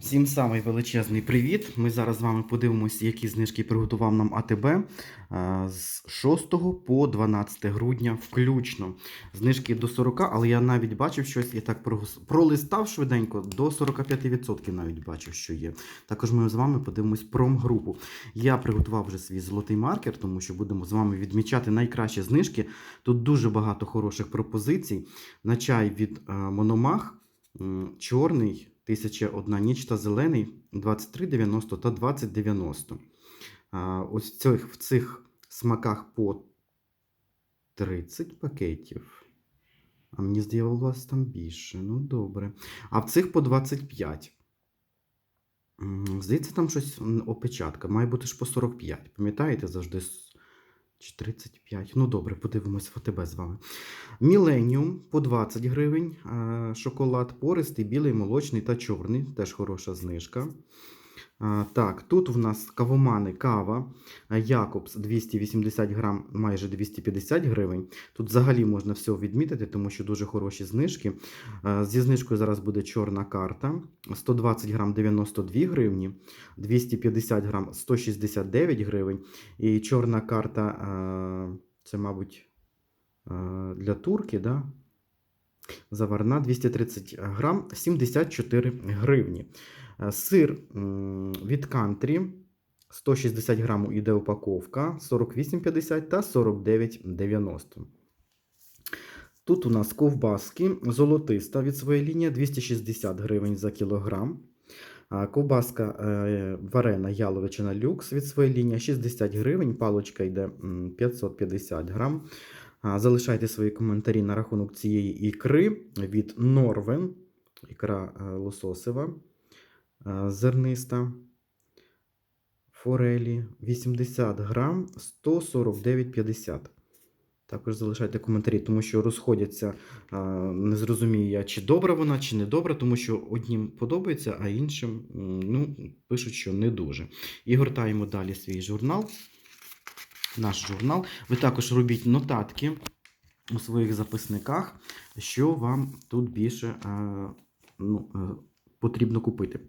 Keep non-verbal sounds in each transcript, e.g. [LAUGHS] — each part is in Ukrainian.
Всім самий величезний привіт. Ми зараз з вами подивимося, які знижки приготував нам АТБ е, з 6 по 12 грудня включно. Знижки до 40, але я навіть бачив щось і так пролистав швиденько, до 45% навіть бачив, що є. Також ми з вами подивимось промгрупу. Я приготував вже свій золотий маркер, тому що будемо з вами відмічати найкращі знижки. Тут дуже багато хороших пропозицій. На чай від е, Мономах, чорний. 1001 ніч та зелений 23,90 та 20,90. А, ось в цих, в цих смаках по 30 пакетів. А мені здавалося там більше. Ну, добре. А в цих по 25. Здається, там щось опечатка. Має бути ж по 45. Пам'ятаєте, завжди чи 35. Ну, добре, подивимось ФТБ з вами. Міленіум по 20 гривень. е, Шоколад пористий, білий, молочний та чорний. Теж хороша знижка. Так, тут в нас кавомани кава. е, Якобс 280 грам, майже 250 гривень. Тут взагалі можна все відмітити, тому що дуже хороші знижки. Е, Зі знижкою зараз буде чорна карта. 120 грам 92 гривні, 250 грам 169 гривень. І чорна карта, е, це, мабуть, для турки, да? Заварна 230 грам 74 гривні. Е, Сир від кантрі 160 грамів іде упаковка 48,50 та 49,90. Тут у нас ковбаски золотиста від своєї лінії 260 гривень за кілограм. Ковбаска е, варена яловичина люкс від своєї лінії 60 гривень. Палочка йде 550 грам. Залишайте свої коментарі на рахунок цієї ікри від Норвен. Ікра е, лососева, зерниста. Форелі 80 грам 149,50. Також залишайте коментарі, тому що розходяться. а, Не зрозумію я, чи добра вона, чи не добра, тому що однім подобається, а іншим ну, пишуть, що не дуже. І гортаємо далі свій журнал. Наш журнал. Ви також робіть нотатки у своїх записниках, що вам тут більше е, ну, е, потрібно купити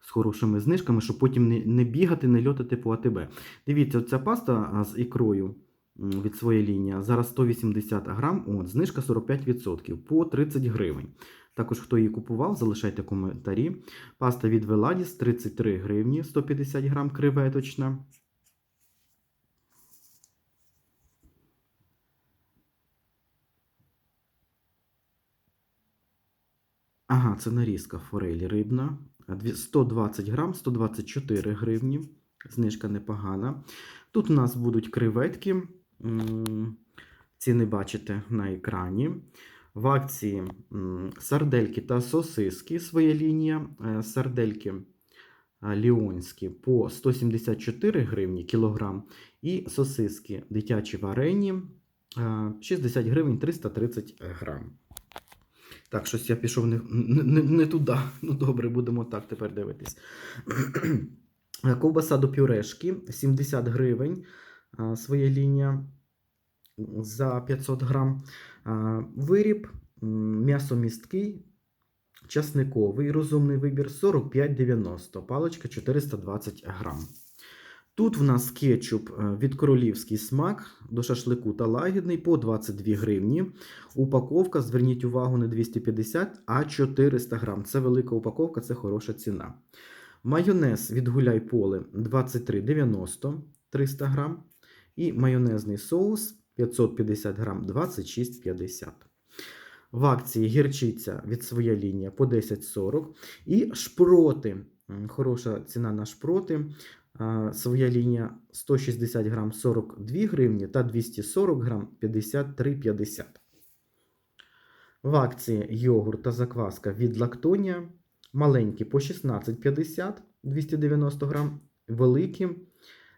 з хорошими знижками, щоб потім не, не бігати, не льотати по АТБ. Дивіться, ця паста з ікрою від своєї лінії зараз 180 грам, от, знижка 45% по 30 гривень. Також, хто її купував, залишайте коментарі. Паста від Веладіс 33 гривні, 150 грам креветочна. Ага, це нарізка форелі рибна. 120 грам, 124 гривні. Знижка непогана. Тут у нас будуть креветки. Ціни бачите на екрані. В акції сардельки та сосиски своя лінія. Е, Сардельки ліонські по 174 гривні кілограм. І сосиски дитячі варені е, 60 гривень 330 грам. Так, щось я пішов не, не, не, туди. Ну добре, будемо так тепер дивитись. [CLEARS THROAT] Ковбаса до пюрешки 70 гривень. Своя лінія за 500 грам. Виріб, м'ясо місткий, часниковий, розумний вибір 45,90. Паличка 420 грам. Тут в нас кетчуп е, від королівський смак до шашлику та лагідний по 22 гривні. Упаковка, зверніть увагу, не 250, а 400 грам. Це велика упаковка, це хороша ціна. Майонез від гуляй поле 23,90 300 грам. І майонезний соус 550 грам 26,50. В акції гірчиця від своя лінія по 10,40. І шпроти. Хороша ціна на шпроти. А, Своя лінія 160 грам 42 гривні та 240 грам 53,50. В акції йогурт та закваска від Лактонія. Маленькі по 16,50 290 грам. Великі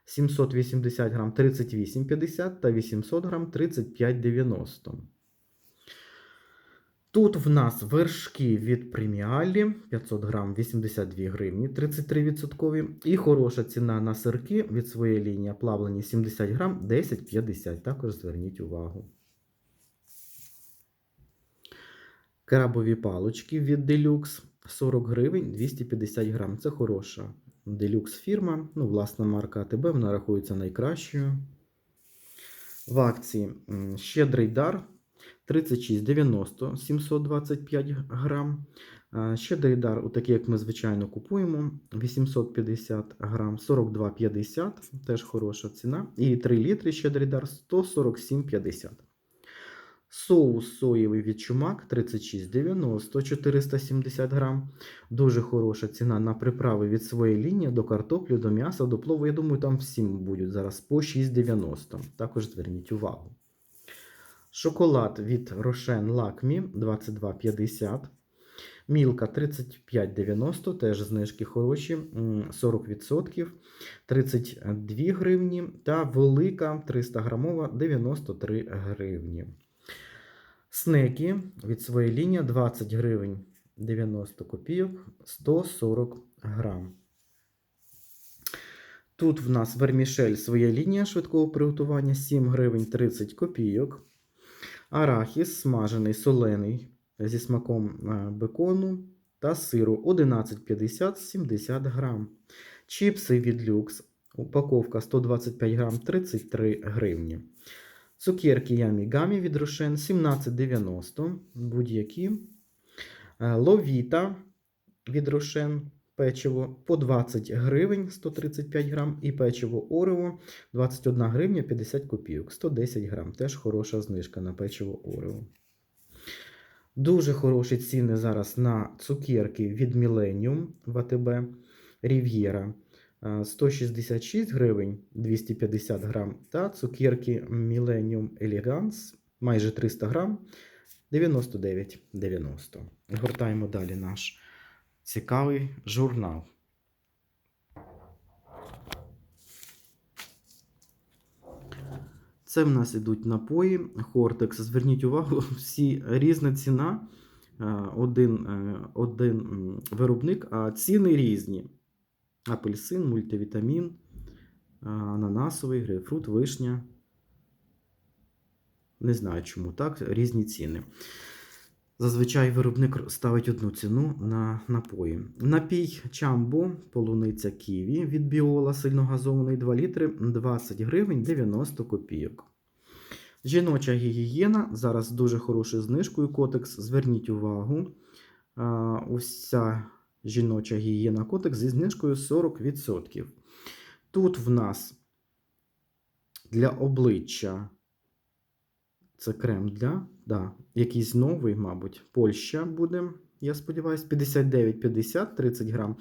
780 грам 38,50 та 800 грам 35,90. Тут в нас вершки від преміалі 500 грам 82 гривні 33%. І хороша ціна на сирки від своєї лінії плавлені 70 грам 10,50. Також зверніть увагу. Крабові палочки від Deluxe 40 гривень 250 грам. Це хороша делюкс фірма. Ну, власна марка АТБ, вона рахується найкращою. В акції щедрий дар 36,90 725 грам. А, Щедрий дар, отакий, як ми звичайно купуємо, 850 грам, 42,50, теж хороша ціна. І 3 літри щедрий дар 147,50. Соус соєвий від чумак 36,90 470 грам. Дуже хороша ціна на приправи від своєї лінії до картоплі, до м'яса, до плову. Я думаю, там всім будуть зараз по 6,90. Також зверніть увагу. Шоколад від Рошен Лакмі 22,50. Мілка 35,90, теж знижки хороші, 40%, 32 гривні. Та велика 300 грамова 93 гривні. Снеки від своєї лінії 20 гривень 90 копійок 140 грам. Тут в нас вермішель своя лінія швидкого приготування 7 гривень 30 копійок. Арахіс смажений солений зі смаком е, бекону та сиру 11,50 70 грам. Чіпси від люкс. Упаковка 125 грам 33 гривні. Цукерки Ямі Гамі від Рошен 17,90 будь-які. Е, Ловіта від Рошен печиво по 20 гривень 135 грам. І печиво Орео 21 гривня 50 копійок 110 грам. Теж хороша знижка на печиво Орео. Дуже хороші ціни зараз на цукерки від Millennium в АТБ Рів'єра. Е, 166 гривень 250 грам. Та цукерки Millennium Elegance майже 300 грам 99,90. Гортаємо далі наш цікавий журнал. Це в нас ідуть напої, Хортекс. Зверніть увагу, [LAUGHS] всі різна ціна. е, Один, е, один виробник, а ціни різні. Апельсин, мультивітамін, е, ананасовий, грейпфрут, вишня. Не знаю чому так, різні ціни. Зазвичай виробник ставить одну ціну на напої. Напій Чамбо, полуниця Ківі від Біола сильногазований 2 літри 20 гривень 90 копійок. Жіноча гігієна зараз дуже хорошою знижкою. Котекс. Зверніть увагу. Ця жіноча гігієна котекс зі знижкою 40%. Тут в нас для обличчя це крем для, да, якийсь новий, мабуть, Польща буде, я сподіваюся, 59,50, 30 грам.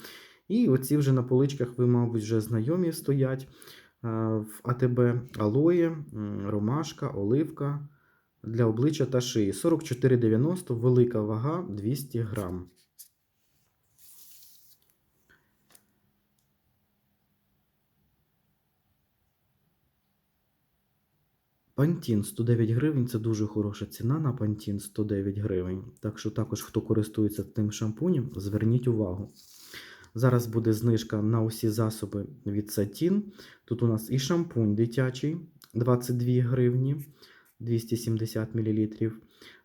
І оці вже на поличках ви, мабуть, вже знайомі стоять е, в АТБ алоє, ромашка, оливка для обличчя та шиї. 44,90, велика вага 200 грам. Пантін 109 гривень це дуже хороша ціна на Пантін 109 гривень. Так що також, хто користується тим шампунем, зверніть увагу. Зараз буде знижка на усі засоби від Сатін. Тут у нас і шампунь дитячий 22 гривні 270 мл.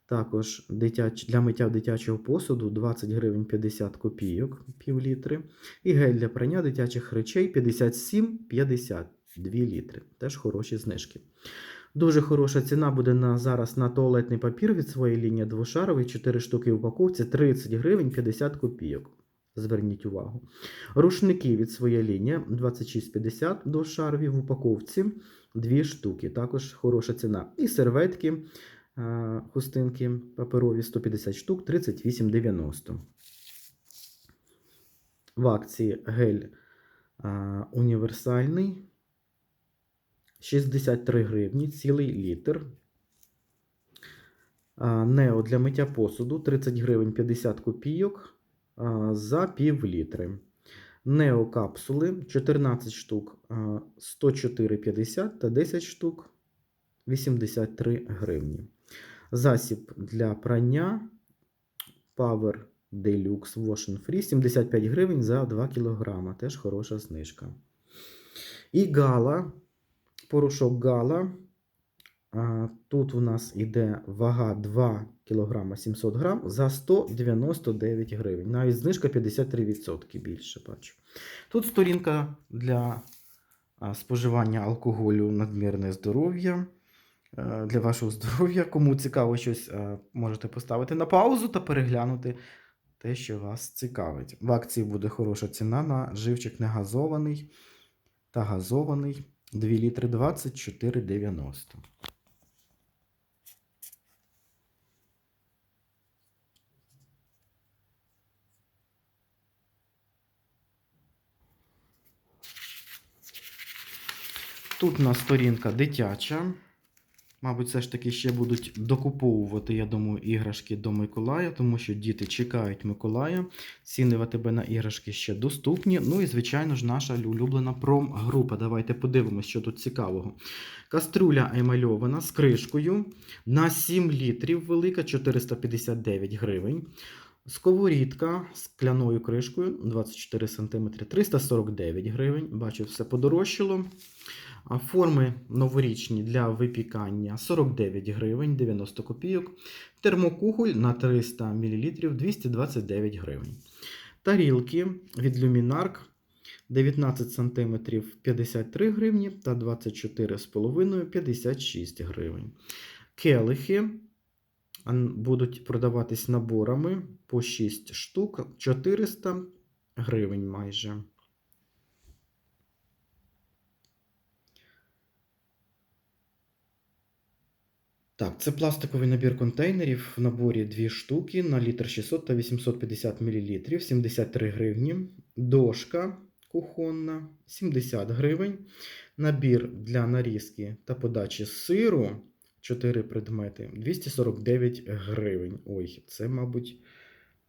Також дитяч... для миття дитячого посуду 20 гривень 50 копійок, пів літри. І гель для прання дитячих речей 57,50 2 літри. Теж хороші знижки. Дуже хороша ціна буде на зараз на туалетний папір від своєї лінії двошаровий, 4 штуки в упаковці 30 гривень 50 копійок. Зверніть увагу. Рушники від своєї лінії 26,50 двошарові в упаковці 2 штуки. Також хороша ціна. І серветки, е, хустинки паперові 150 штук 38,90. В акції гель е, універсальний 63 гривні, цілий літр. Нео для миття посуду 30 гривень 50 копійок за пів літри. Нео капсули 14 штук 104,50 та 10 штук 83 гривні. Засіб для прання Power Deluxe Wash Free 75 гривень за 2 кг. Теж хороша знижка. І гала порошок Гала. Тут у нас іде вага 2 кг 700 грам за 199 гривень. Навіть знижка 53% більше бачу. Тут сторінка для споживання алкоголю надмірне здоров'я. Для вашого здоров'я. Кому цікаво щось, можете поставити на паузу та переглянути те, що вас цікавить. В акції буде хороша ціна на живчик негазований та газований 2 літри 24,90. Тут на сторінка дитяча. Мабуть, все ж таки ще будуть докуповувати, я думаю, іграшки до Миколая, тому що діти чекають Миколая. Ціни в АТБ на іграшки ще доступні. Ну і, звичайно ж, наша улюблена промгрупа. Давайте подивимося, що тут цікавого. Каструля емальована з кришкою на 7 літрів велика, 459 гривень. Сковорідка з скляною кришкою 24 см, 349 гривень. Бачу, все подорожчало. Форми новорічні для випікання 49 гривень 90 копійок. Термокугуль на 300 мл 229 гривень. Тарілки від Luminark 19 см 53 гривні та 24,5 56 гривень. Келихи будуть продаватись наборами по 6 штук 400 гривень майже. Так, це пластиковий набір контейнерів в наборі 2 штуки на літр 600 та 850 мл, 73 гривні. Дошка кухонна 70 гривень. Набір для нарізки та подачі сиру 4 предмети 249 гривень. Ой, це, мабуть,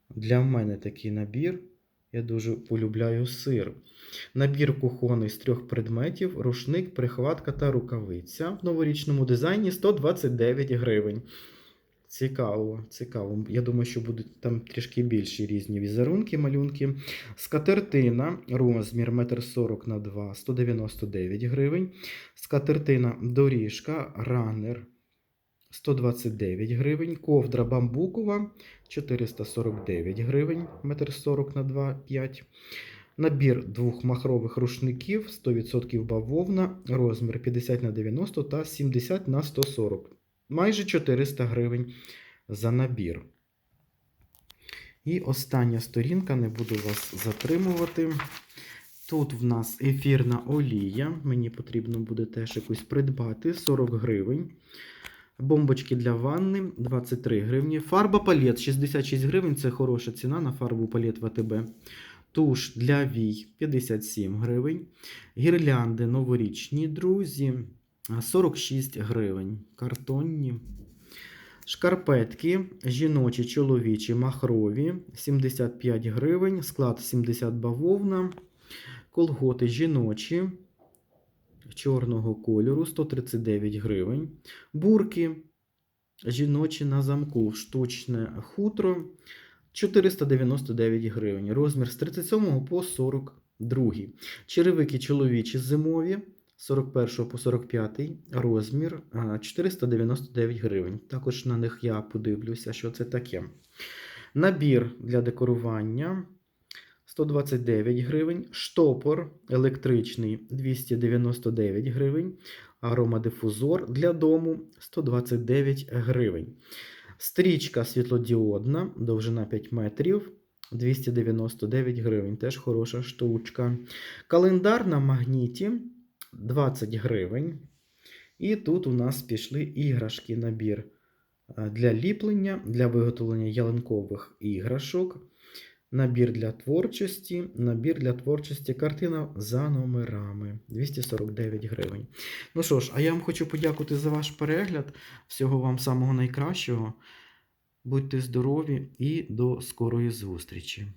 для мене такий набір. Я дуже полюбляю сир. Набір кухонний з трьох предметів, рушник, прихватка та рукавиця в новорічному дизайні 129 гривень. Цікаво, цікаво. Я думаю, що будуть там трішки більші різні візерунки, малюнки. Скатертина, розмір 1,40 на 2 199 гривень. Скатертина доріжка, ранер 129 гривень. Ковдра бамбукова 449 гривень, 1,40 на 2, 5. Набір двох махрових рушників 100% бавовна, розмір 50 на 90 та 70 на 140. Майже 400 гривень за набір. І остання сторінка, не буду вас затримувати. Тут в нас ефірна олія. Мені потрібно буде теж якусь придбати 40 гривень. Бомбочки для ванни 23 гривні. Фарба палет 66 гривень. Це хороша ціна на фарбу палет в АТБ. Туш для вій 57 гривень. Гірлянди новорічні, друзі, 46 гривень. Картонні. Шкарпетки жіночі, чоловічі, махрові 75 гривень. Склад 70 бавовна. Колготи жіночі чорного кольору 139 гривень. Бурки жіночі на замку штучне хутро 499 гривень. Розмір з 37 по 42. Черевики чоловічі зимові 41 по 45 розмір 499 гривень. Також на них я подивлюся, що це таке. Набір для декорування 129 гривень. Штопор електричний 299 гривень. Аромадифузор для дому 129 гривень. Стрічка світлодіодна, довжина 5 метрів. 299 гривень, теж хороша штучка. Календар на магніті 20 гривень. І тут у нас пішли іграшки набір е, для ліплення, для виготовлення ялинкових іграшок. Набір для творчості, набір для творчості, картина за номерами 249 гривень. Ну що ж, а я вам хочу подякувати за ваш перегляд. Всього вам самого найкращого. Будьте здорові і до скорої зустрічі!